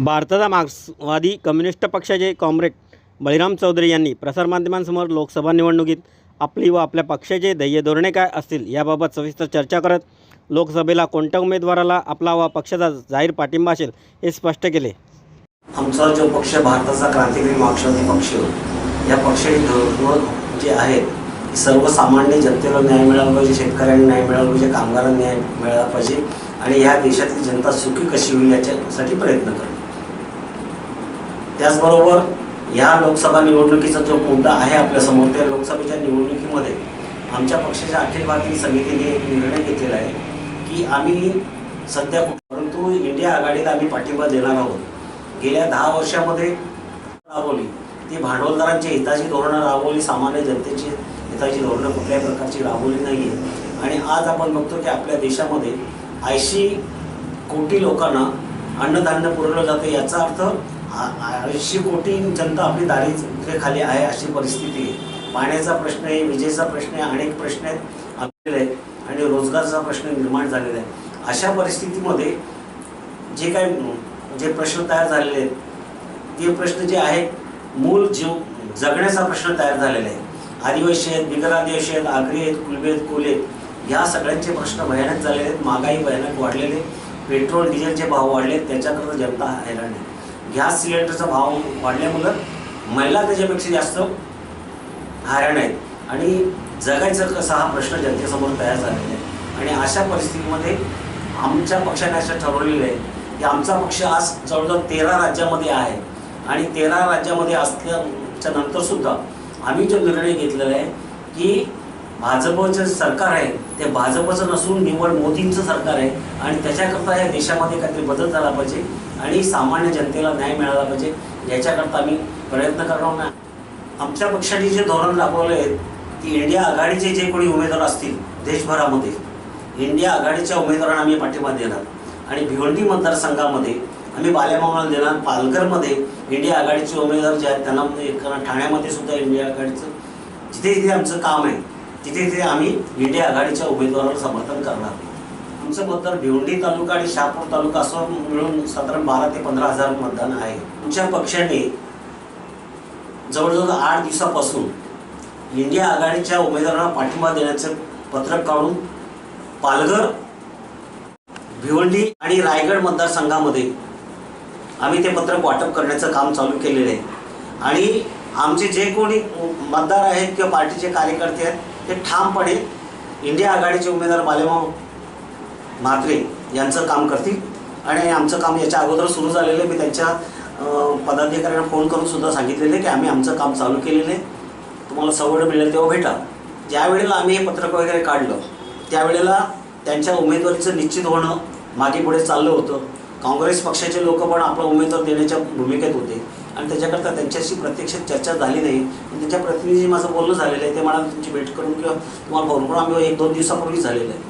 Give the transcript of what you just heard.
भारताचा मार्क्सवादी कम्युनिस्ट पक्षाचे कॉम्रेड बळीराम चौधरी यांनी प्रसारमाध्यमांसमोर लोकसभा निवडणुकीत आपली व आपल्या पक्षाचे ध्येय धोरणे काय असतील याबाबत सविस्तर चर्चा करत लोकसभेला कोणत्या उमेदवाराला आपला व पक्षाचा जाहीर पाठिंबा असेल हे स्पष्ट केले. आमचा जो पक्ष भारताचा क्रांतिकारी मार्क्सवादी पक्ष या पक्षाची धोरण जे आहेत सर्वसामान्य जनतेला न्याय मिळाला पाहिजे शेतकऱ्यांना न्याय मिळाला पाहिजे कामगारांना न्याय मिळाला पाहिजे आणि ह्या देशातील जनता सुखी कशी होईल याच्यासाठी प्रयत्न करतो. त्याचबरोबर ह्या लोकसभा निवडणुकीचा जो मुद्दा आहे आपल्यासमोर त्या लोकसभेच्या निवडणुकीमध्ये आमच्या पक्षाच्या अखिल भारतीय समितीने एक निर्णय घेतलेला आहे की आम्ही सध्या परंतु इंडिया आघाडीला आम्ही पाठिंबा देणार आहोत. गेल्या दहा वर्षामध्ये राबवली ती भांडवलदारांची हिताची धोरणं राबवली सामान्य जनतेची हिताची धोरणं कुठल्याही प्रकारची राबवली नाही आहे आणि आज आपण बघतो की आपल्या देशामध्ये ऐंशी कोटी लोकांना अन्नधान्य पुरवलं जातं याचा अर्थ ऐंशी कोटी जनता आपली दारिद्र्याखाली आहे अशी परिस्थिती. आहे पाण्याचा प्रश्न आहे विजेचा प्रश्न आहे अनेक प्रश्न आहेत. आहेत आणि रोजगारचा प्रश्न निर्माण झालेला आहे. अशा परिस्थितीमध्ये जे काही जे प्रश्न तयार झालेले आहेत ते प्रश्न जे आहेत मूल जीव जगण्याचा प्रश्न तयार झालेला आहे. आदिवासी आहेत बिगर आदिवासी आहेत आगरी आहेत कुलबे आहेत कोले ह्या सगळ्यांचे प्रश्न भयानक झालेले आहेत महागाई भयानक वाढलेले पेट्रोल डिझेलचे भाव वाढले आहेत त्याच्याकरता जनता हैराण आहे. गॅस सिलेंडरचा भाव वाढल्यामुळं महिला त्याच्यापेक्षा जास्त हैराण आहेत. आणि जगायचं कसा हा प्रश्न जनतेसमोर तयार झालेला आहे. आणि अशा परिस्थितीमध्ये आमच्या पक्षाने असं ठरवलेलं आहे की आमचा पक्ष आज जवळजवळ तेरा राज्यामध्ये आहे. आणि तेरा राज्यामध्ये असल्याच्या नंतरसुद्धा आम्ही जो निर्णय घेतलेला आहे की भाजपचं सरकार आहे ते भाजपचं नसून निवड मोदींचं सरकार आहे आणि त्याच्याकरता या देशामध्ये काहीतरी बदल झाला पाहिजे आणि सामान्य जनतेला न्याय मिळाला पाहिजे याच्याकरता आम्ही प्रयत्न करणार नाही. आमच्या पक्षाने जे धोरण राबवले आहेत की इंडिया आघाडीचे जे कोणी उमेदवार असतील देशभरामध्ये इंडिया आघाडीच्या उमेदवारांना आम्ही पाठिंबा देणार. आणि भिवंडी मतदारसंघामध्ये आम्ही बालेमामाला देणार. पालघरमध्ये इंडिया आघाडीचे उमेदवार जे आहेत त्यांना म्हणजे ठाण्यामध्ये सुद्धा इंडिया आघाडीचं जिथे जिथे आमचं काम आहे तिथे तिथे आम्ही इंडिया आघाडीच्या उमेदवाराला समर्थन करणार. तुमचं मतदार भिवंडी तालुका आणि शहापूर तालुका असं मिळून साधारण बारा ते पंधरा हजार मतदान आहे. तुमच्या पक्षाने जवळजवळ आठ दिवसापासून इंडिया आघाडीच्या उमेदवारांना पाठिंबा देण्याचं पत्रक काढून पालघर भिवंडी आणि रायगड मतदारसंघामध्ये आम्ही ते पत्रक वाटप करण्याचं काम चालू केलेलं आहे. आणि आमचे जे कोणी मतदार आहेत किंवा पार्टीचे कार्यकर्ते आहेत हे ठामपणे इंडिया आघाडीचे उमेदवार बालेमाव म्हात्रे यांचं काम करतील. आणि आमचं काम याच्या अगोदर सुरू झालेलं आहे. मी त्यांच्या पदाधिकाऱ्यांना फोन करून सुद्धा सांगितलेलं आहे की आम्ही आमचं काम चालू केलेलं आहे. तुम्हाला सवड मिळेल तेव्हा भेटा. ज्यावेळेला आम्ही हे पत्रक वगैरे काढलं त्यावेळेला त्यांच्या उमेदवारीचं निश्चित होणं मागे पुढे चाललं होतं. काँग्रेस पक्षाचे लोक पण आपला उमेदवार देण्याच्या भूमिकेत होते. आणि त्याच्याकरता त्यांच्याशी प्रत्यक्ष चर्चा झाली नाही. पण त्यांच्या प्रतिनिधी माझं बोलणं झालेलं आहे ते मला तुमची भेट करून किंवा तुम्हाला फोन करून आम्ही एक दोन दिवसापूर्वी झालेलं आहे.